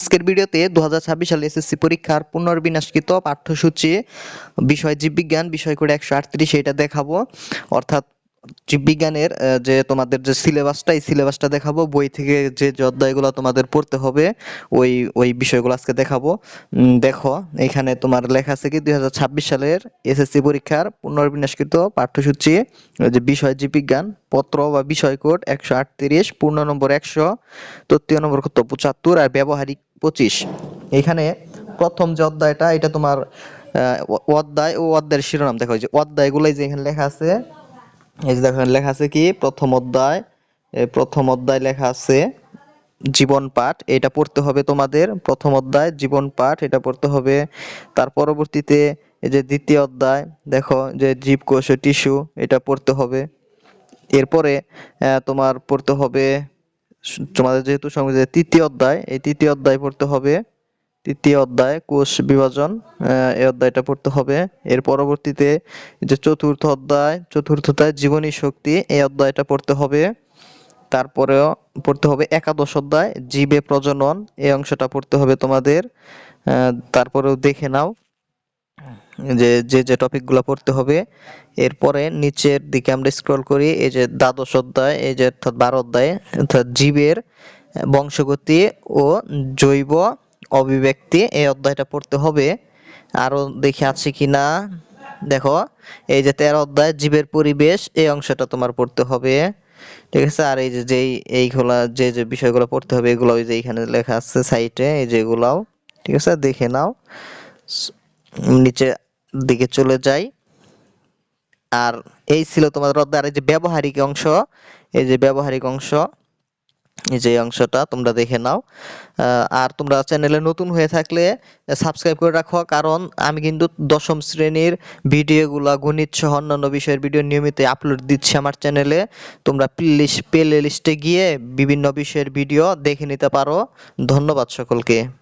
আজকের ভিডিওতে দু হাজার ছাব্বিশ সালে এসএসসি পরীক্ষার পুনর্বিন্যাসকৃত পাঠ্যসূচি, বিষয় জীববিজ্ঞান, বিষয় করে একশো আটত্রিশ এটা দেখাবো। অর্থাৎ জীববিজ্ঞানের যে তোমাদের যে সিলেবাসটা, এই সিলেবাসটা দেখাবো। বই থেকে যে অধ্যায়গুলো তোমাদের পড়তে হবে, ওই ওই বিষয়গুলো আজকে দেখাবো। দেখো, এখানে তোমার লেখা আছে কি দুই হাজার ছাব্বিশ সালের এসএসসি পরীক্ষার পুনর্বিন্যাসকৃত পাঠ্যসূচি যে বিষয় জীববিজ্ঞান, পত্র বা বিষয় কোড একশো আটত্রিশ, পূর্ণ নম্বর একশো, তৃতীয় নম্বর কত, পঁচাত্তর, আর ব্যবহারিক পঁচিশ। এখানে প্রথম যে অধ্যায়টা এটা তোমার অধ্যায় ও অধ্যায়ের শিরোনাম দেখো যে অধ্যায়গুলোই যে এখানে লেখা আছে, এই যে দেখো লেখা আছে কি? প্রথম অধ্যায় প্রথম অধ্যায় লেখা আছে, জীবন পাঠ, এটা পড়তে হবে তোমাদের। প্রথম অধ্যায়, জীবন পাঠ, এটা পড়তে হবে। তার পরবর্তীতে এই যে দ্বিতীয় অধ্যায়, দেখো, যে জীবকোষ টিস্যু, এটা পড়তে হবে। এরপরে তোমার পড়তে হবে তোমাদের যেহেতু সঙ্গে তৃতীয় অধ্যায়, এই তৃতীয় অধ্যায় পড়তে হবে। তৃতীয় অধ্যায়, কোষ বিভাজন এই অধ্যায়টা পড়তে হবে। এর পরবর্তীতে যে চতুর্থ অধ্যায় চতুর্থ অধ্যায় জীবনী শক্তি, এই অধ্যায়টা পড়তে হবে। তারপরেও পড়তে হবে একাদশ অধ্যায়, জীবে প্রজনন, এই অংশটা পড়তে হবে তোমাদের। তারপরেও দেখে নাও। যে যে যে টপিকগুলো পড়তে হবে, এরপরে নিচের দিকে আমরা স্ক্রল করি, এই যে দ্বাদশ অধ্যায়, এই যে অর্থাৎ বারো অধ্যায়, অর্থাৎ জীবের বংশগতি ও জৈব অভিব্যক্তি, এই অধ্যায়টা পড়তে হবে। আরও দেখে আছে কিনা? দেখো, এই যে তেরো অধ্যায়, জীবের পরিবেশ, এই অংশটা তোমার পড়তে হবে। ঠিক আছে? আর এই যে, যেই, এইগুলা, যে যে বিষয়গুলো পড়তে হবে, এগুলো ওই যে এইখানে লেখা আছে সাইটে এই যেগুলাও। ঠিক আছে? দেখে নাও। স- নিচে দিকে চলে যাই। আর এই ছিল তোমাদের অধ্যায় আর এই যে ব্যবহারিক অংশ, এই যে ব্যবহারিক অংশ, এই যে অংশটা তোমরা দেখে নাও। আর তোমরা চ্যানেলে নতুন হয়ে থাকলে সাবস্ক্রাইব করে রাখো, কারণ আমি কিন্তু দশম শ্রেণির ভিডিওগুলা, গণিত সহ অন্যান্য বিষয়ের ভিডিও নিয়মিত আপলোড দিচ্ছি আমার চ্যানেলে। তোমরা প্লে লিস্টে গিয়ে বিভিন্ন বিষয়ের ভিডিও দেখে নিতে পারো। ধন্যবাদ সকলকে।